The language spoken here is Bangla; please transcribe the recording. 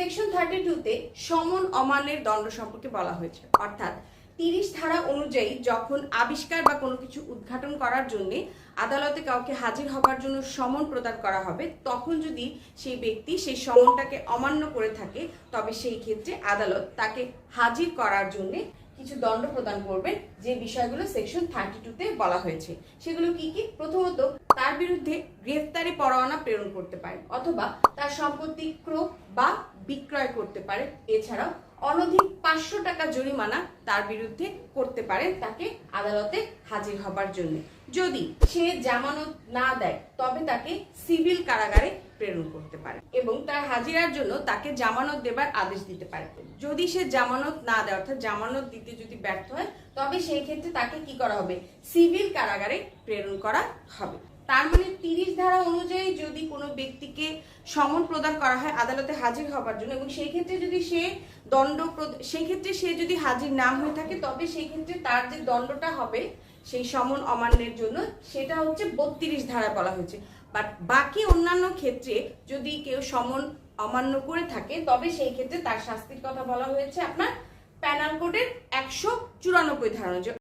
সেকশন থার্টি টুতে সমন অমান্যের দণ্ড সম্পর্কে বলা হয়েছে। অর্থাৎ তিরিশ ধারা অনুযায়ী যখন আবিষ্কার বা কোনো কিছু উদ্ঘাটন করার জন্য আদালতে কাউকে হাজির হবার জন্য সমন প্রদান করা হবে, তখন যদি সেই ব্যক্তি সেই সমনটাকে অমান্য করে থাকে, তবে সেই ক্ষেত্রে আদালত তাকে হাজির করার জন্য কিছু দণ্ড প্রদান করবেন, যে বিষয়গুলো সেকশন থার্টি টুতে বলা হয়েছে। সেগুলো কি কি? প্রথমত, তার বিরুদ্ধে গ্রেফতারি পরোয়ানা প্রেরণ করতে পারে অথবা তার সম্পত্তি ক্রয় বা বিক্রয় করতে পারে। এছাড়াও অনধিক পাঁচশো টাকা জরিমানা তার বিরুদ্ধে করতে পারে তাকে আদালতে হাজির হবার জন্য। যদি সে জামানত না দেয়, তবে তাকে সিভিল কারাগারে প্রেরণ করতে পারে এবং তার হাজিরার জন্য তাকে জামানত দেবার আদেশ দিতে পারে। যদি সে জামানত না দেয়, অর্থাৎ জামানত দিতে যদি ব্যর্থ হয়, তবে সেই ক্ষেত্রে তাকে কি করা হবে? সিভিল কারাগারে প্রেরণ করা হবে। তার মানে তিরিশ ধারা অনুযায়ী ব্যক্তিকে সমন প্রদান করা হয় আদালতে হাজির হবার জন্য এবং সেই ক্ষেত্রে যদি সে দণ্ড সেই ক্ষেত্রে সে যদি হাজির না হয়ে থাকে, তবে সেই ক্ষেত্রে তার যে দণ্ডটা হবে সেই সমন অমান্যের জন্য সেটা হচ্ছে বত্রিশ ধারা বলা হয়েছে। বাট বাকি অন্যান্য ক্ষেত্রে যদি কেউ সমন অমান্য করে থাকে, তবে সেই ক্ষেত্রে তার শাস্তির কথা বলা হয়েছে আপনার প্যানাল কোডের একশো চুরানব্বই ধারা অনুযায়ী।